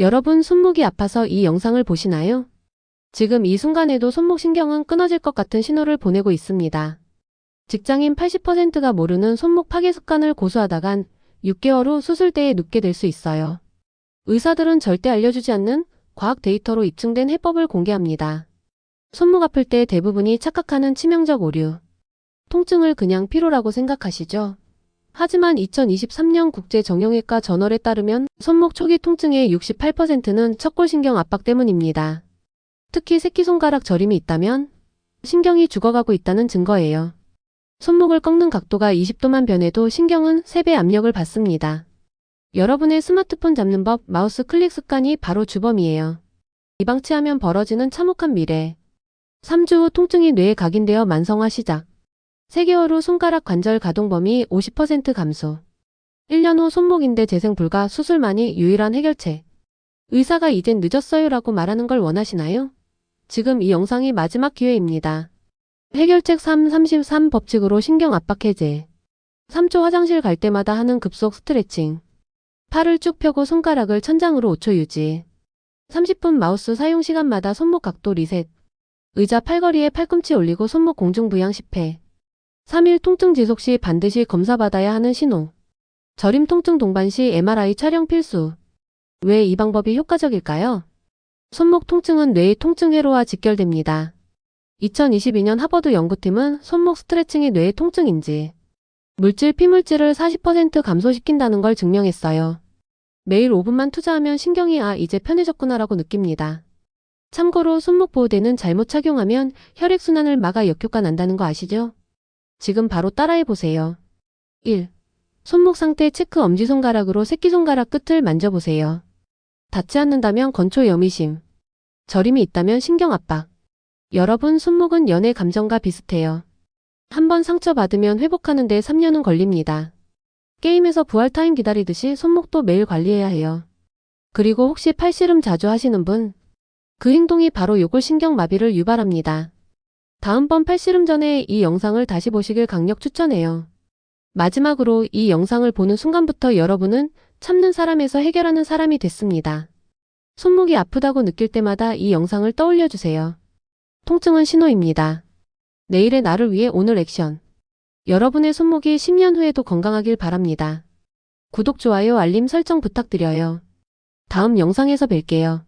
여러분 손목이 아파서 이 영상을 보시나요? 지금 이 순간에도 손목 신경은 끊어질 것 같은 신호를 보내고 있습니다. 직장인 80%가 모르는 손목 파괴 습관을 고수하다간 6개월 후 수술대에 눕게 될 수 있어요. 의사들은 절대 알려주지 않는 과학 데이터로 입증된 해법을 공개합니다. 손목 아플 때 대부분이 착각하는 치명적 오류. 통증을 그냥 피로라고 생각하시죠? 하지만 2023년 국제정형외과 저널에 따르면 손목 초기 통증의 68%는 척골신경 압박 때문입니다. 특히 새끼손가락 저림이 있다면 신경이 죽어가고 있다는 증거예요. 손목을 꺾는 각도가 20도만 변해도 신경은 3배 압력을 받습니다. 여러분의 스마트폰 잡는 법, 마우스 클릭 습관이 바로 주범이에요. 이방치하면 벌어지는 참혹한 미래. 3주 후 통증이 뇌에 각인되어 만성화 시작. 3개월 후 손가락 관절 가동 범위 50% 감소. 1년 후 손목 인대 재생 불가 수술만이 유일한 해결책. 의사가 이젠 늦었어요라고 말하는 걸 원하시나요? 지금 이 영상이 마지막 기회입니다. 해결책 3 33 법칙으로 신경 압박 해제. 3초 화장실 갈 때마다 하는 급속 스트레칭. 팔을 쭉 펴고 손가락을 천장으로 5초 유지. 30분 마우스 사용 시간마다 손목 각도 리셋. 의자 팔걸이에 팔꿈치 올리고 손목 공중 부양 10회. 3일 통증 지속 시 반드시 검사받아야 하는 신호. 저림 통증 동반 시 MRI 촬영 필수. 왜 이 방법이 효과적일까요? 손목 통증은 뇌의 통증 회로와 직결됩니다. 2022년 하버드 연구팀은 손목 스트레칭이 뇌의 통증인지 물질 피물질을 40% 감소시킨다는 걸 증명했어요. 매일 5분만 투자하면 신경이 아 이제 편해졌구나라고 느낍니다. 참고로 손목 보호대는 잘못 착용하면 혈액순환을 막아 역효과 난다는 거 아시죠? 지금 바로 따라해 보세요. 1. 손목 상태 체크 엄지손가락으로 새끼손가락 끝을 만져보세요. 닿지 않는다면 건초 여미심. 저림이 있다면 신경 압박. 여러분 손목은 연애 감정과 비슷해요. 한번 상처받으면 회복하는데 3년은 걸립니다. 게임에서 부활 타임 기다리듯이 손목도 매일 관리해야 해요. 그리고 혹시 팔씨름 자주 하시는 분? 그 행동이 바로 요골 신경마비를 유발합니다. 다음번 팔씨름 전에 이 영상을 다시 보시길 강력 추천해요. 마지막으로 이 영상을 보는 순간부터 여러분은 참는 사람에서 해결하는 사람이 됐습니다. 손목이 아프다고 느낄 때마다 이 영상을 떠올려 주세요. 통증은 신호입니다. 내일의 나를 위해 오늘 액션. 여러분의 손목이 10년 후에도 건강하길 바랍니다. 구독, 좋아요, 알림 설정 부탁드려요. 다음 영상에서 뵐게요.